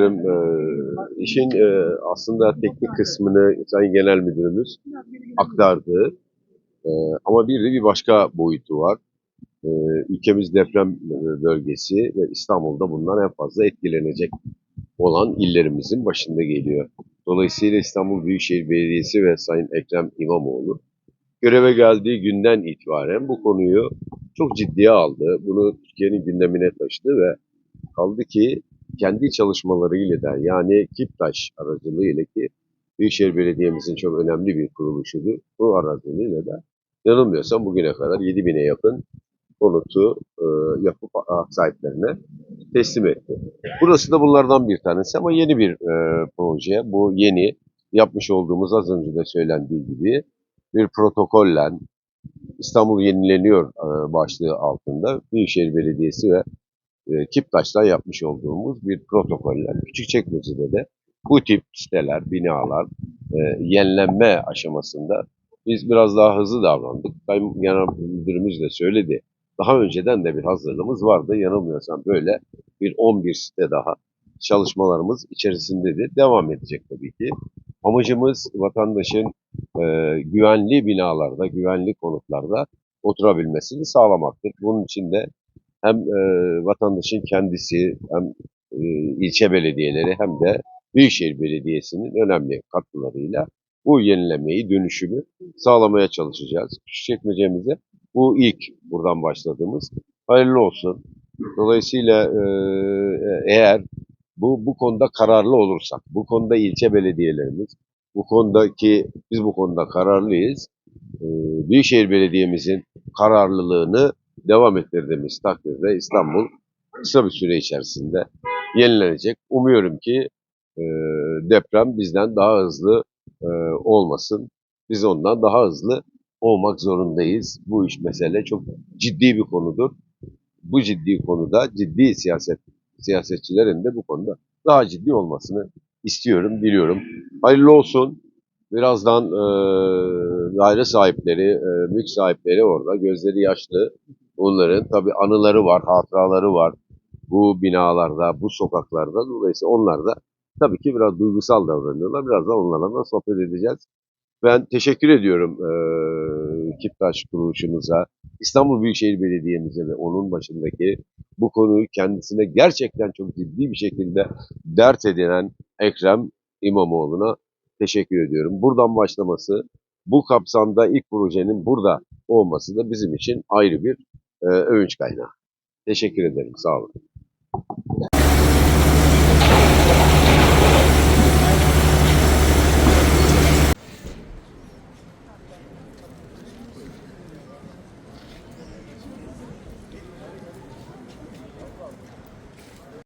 Ee, işin e, aslında teknik kısmını Sayın Genel Müdürümüz aktardı. Ee, ama bir de bir başka boyutu var. Ülkemiz deprem e, bölgesi ve İstanbul'da bundan en fazla etkilenecek olan illerimizin başında geliyor. Dolayısıyla İstanbul Büyükşehir Belediyesi ve Sayın Ekrem İmamoğlu göreve geldiği günden itibaren bu konuyu çok ciddiye aldı. Bunu Türkiye'nin gündemine taşıdı ve kaldı ki kendi çalışmalarıyla da yani Kiptaş aracılığıyla ki Büyükşehir Belediye'mizin çok önemli bir kuruluşudur. Bu aracılığıyla da yanılmıyorsam bugüne kadar 7000'e yakın konutu e, yapıp a- sahiplerine teslim etti. Burası da bunlardan bir tanesi ama yeni bir e, proje. Bu yeni yapmış olduğumuz az önce de söylendiği gibi bir protokolle İstanbul yenileniyor e, başlığı altında Büyükşehir Belediyesi ve e, Kiptaş'tan yapmış olduğumuz bir protokoller. Küçükçekmece'de de bu tip siteler, binalar e, yenilenme aşamasında biz biraz daha hızlı davrandık. Sayın Genel Müdürümüz de söyledi. Daha önceden de bir hazırlığımız vardı. Yanılmıyorsam böyle bir 11 site daha çalışmalarımız içerisindedir. Devam edecek tabii ki. Amacımız vatandaşın e, güvenli binalarda, güvenli konutlarda oturabilmesini sağlamaktır. Bunun için de hem e, vatandaşın kendisi hem e, ilçe belediyeleri hem de Büyükşehir Belediyesi'nin önemli katkılarıyla bu yenilemeyi, dönüşümü sağlamaya çalışacağız. Küçükçekmece'mize bu ilk buradan başladığımız hayırlı olsun. Dolayısıyla e, eğer bu bu konuda kararlı olursak, bu konuda ilçe belediyelerimiz, bu konudaki biz bu konuda kararlıyız. E, Büyükşehir Belediye'mizin kararlılığını devam ettirdiğimiz takdirde İstanbul kısa bir süre içerisinde yenilenecek. Umuyorum ki e, deprem bizden daha hızlı e, olmasın. Biz ondan daha hızlı olmak zorundayız. Bu iş mesele çok ciddi bir konudur. Bu ciddi konuda ciddi siyaset siyasetçilerin de bu konuda daha ciddi olmasını istiyorum, biliyorum. Hayırlı olsun. Birazdan e, daire sahipleri, e, mülk sahipleri orada. Gözleri yaşlı. Onların tabii anıları var, hatıraları var. Bu binalarda, bu sokaklarda. Dolayısıyla onlar da tabii ki biraz duygusal davranıyorlar. Birazdan onlarla da sohbet edeceğiz. Ben teşekkür ediyorum e, Kiptaş kuruluşumuza, İstanbul Büyükşehir Belediye'mize ve onun başındaki bu konuyu kendisine gerçekten çok ciddi bir şekilde dert edinen Ekrem İmamoğlu'na teşekkür ediyorum. Buradan başlaması, bu kapsamda ilk projenin burada olması da bizim için ayrı bir e, övünç kaynağı. Teşekkür ederim. Sağ olun.